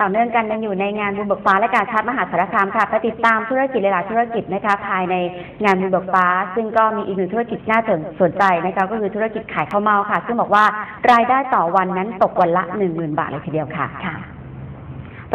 ต่อเนื่องกันยังอยู่ในงานบุญเบิกฟ้าและการชาติมหาสารคามค่ะไปติดตามธุรกิจหลายๆธุรกิจนะคะภายในงานบุญเบิกฟ้า ซึ่งก็มีอีกหนึ่งธุรกิจน่าสนใจนะคะก็คือธุรกิจขายข้าวเมาค่ะ ซึ่งบอกว่ารายได้ต่อวันนั้นตกวันละ 10,000 บาทเลยทีเดียวค่ะค่ะ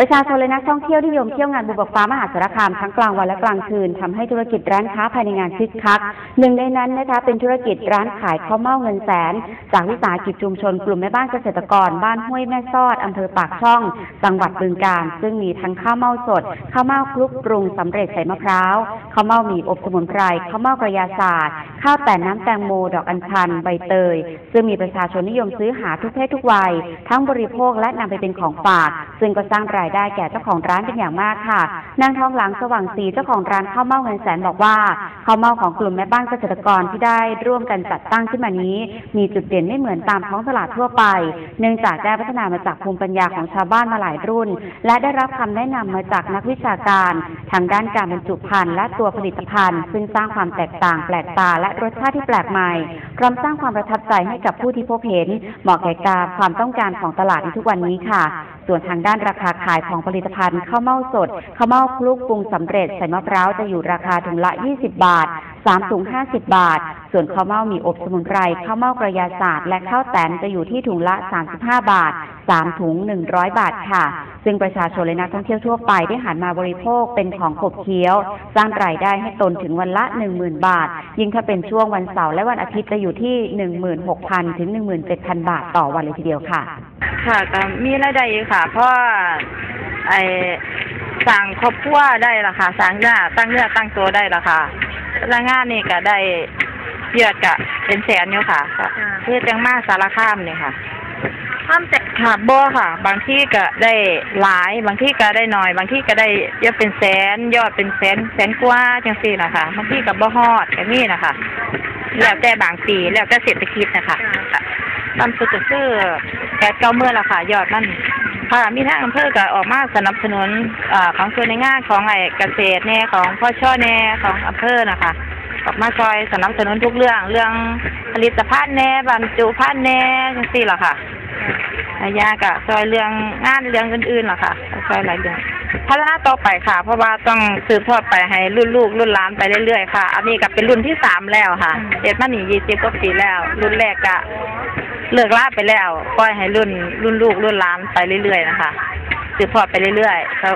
ประชาชนและนักท่องเที่ยวที่ยมเที่ยวงานบุบกฟ้ามหาสารคามทั้งกลางวันและกลางคืนทำให้ธุรกิจร้านค้าภายในงานคึกคักหนึ่งในนั้นนะคะเป็นธุรกิจร้านขายข้าวเม่าเงินแสน จากวิสาหกิจชุมชนกลุ่มแม่บ้านเกษตรกร บ้านห้วยแม่ซอดอำเภอปากช่อง จังหวัดบึงกาฬซึ่งมีทั้งข้าวเม่าสดข้าวเม่าคลุกปรุงสำเร็จใส่มะพร้าวข้าวเม่าหมี่อบสมุนไพรข้าวเม่ากระยาศาสตร์ข้าวแต่น้ำแตงโมดอกอัญชันใบเตย ซึ่งมีประชาชนนิยมซื้อหาทุกเพศทุกวัย ทั้งบริโภคและนำไปเป็นของฝาก ซึ่งก็สร้างรายได้แก่เจ้าของร้านเป็นอย่างมากค่ะ นางทองหลังสว่างศรีเจ้าของร้านข้าวเม่าเงินแสนบอกว่าข้าวเม่าของกลุ่มแม่บ้านเกษตรกรที่ได้ร่วมกันจัดตั้งขึ้นมานี้ มีจุดเด่นไม่เหมือนตามท้องตลาดทั่วไป เนื่องจากได้พัฒนามาจากภูมิปัญญาของชาวบ้านมาหลายรุ่น และได้รับคำแนะนำมาจากนักวิชาการ ทางด้านการบรรจุภัณฑ์และตัวผลิตภัณฑ์ ซึ่งสร้างความแตกต่างแปลกตาและรสชาติที่แปลกใหม่พร้อมสร้างความประทับใจให้กับผู้ที่พบเห็น เหมาะแก่การความต้องการของตลาดในทุกวันนี้ค่ะ ส่วนทางด้านราคาขายของผลิตภัณฑ์ข้าวเม่าสดข้าวเม่าคลุกปรุงสำเร็จใส่มะพร้าวจะอยู่ราคาถุงละ 20 บาท3ถุง 50 บาท ส่วนข้าวเม่ามีอบสมุนไพรข้าวเม่ากระยาศาสตร์และข้าวแตนจะอยู่ที่ถุงละ 35 บาท 3 ถุง 100 บาทค่ะ ซึ่งประชาชนและนักท่องเที่ยวทั่วไปได้หันมาบริโภคเป็นของขบเคี้ยว สร้างรายได้ให้ตนถึงวันละ 10,000 บาท ยิ่งถ้าเป็นช่วงวันเสาร์และวันอาทิตย์จะอยู่ที่ 16,000 ถึง 17,000 บาทต่อวันเลยทีเดียวค่ะ ค่ะก็มีรายได้อยู่ค่ะ เพราะว่าไอ้สั่งครอบครัวได้ละค่ะสั่งเนื้อตั้งเนื้อตั้งตัวได้ละค่ะแรงงานนี่ก็ได้เยอดกะเป็นแสนอยู่ค่ะก็คือจังมาสารคามนี่ค่ะ ความแตกค่ะบ่ค่ะ บางที่ก็ได้หลาย บางที่ก็ได้น้อย บางที่ก็ได้ยอดเป็นแสน ยอดเป็นแสนแสนกว่าจังซี่นะคะบางที่ก็บ่ฮอดก็มีนะคะแล้วแต่บางปีแล้วแต่เศรษฐกิจนะคะค่ะ ตามสุดก็คือแปดเก้าเมื่อละค่ะ ยอดมันค่ะมีทางอำเภอก็ออกมาสนับสนุนอ่าของส่วนในงานของไอ้เกษตรแน่ของพ่อช่อแน่ของอำเภอนะคะออกมาซอยสนับสนุนทุกเรื่อง เรื่องผลิตภัณฑ์แน่บรรจุภัณฑ์แน่จังซี่ล่ะค่ะอายากะซอยเรื่องงานเรื่องอื่นๆล่ะค่ะซอยหลายเรื่องพัฒนาต่อไปค่ะ เพราะว่าต้องสืบทอดไปให้รุ่นลูกรุ่นหลานไปเรื่อยๆค่ะ อันนี้ก็เป็นรุ่นที่สามแล้วค่ะเด็ดมาหนียี่สิบกว่าปีแล้ว รุ่นแรกก็ เลิกลาไปแล้วปล่อยให้รุ่นรุ่นลูกรุ่นหลานไปเรื่อยๆนะคะสืบทอดไปเรื่อยๆ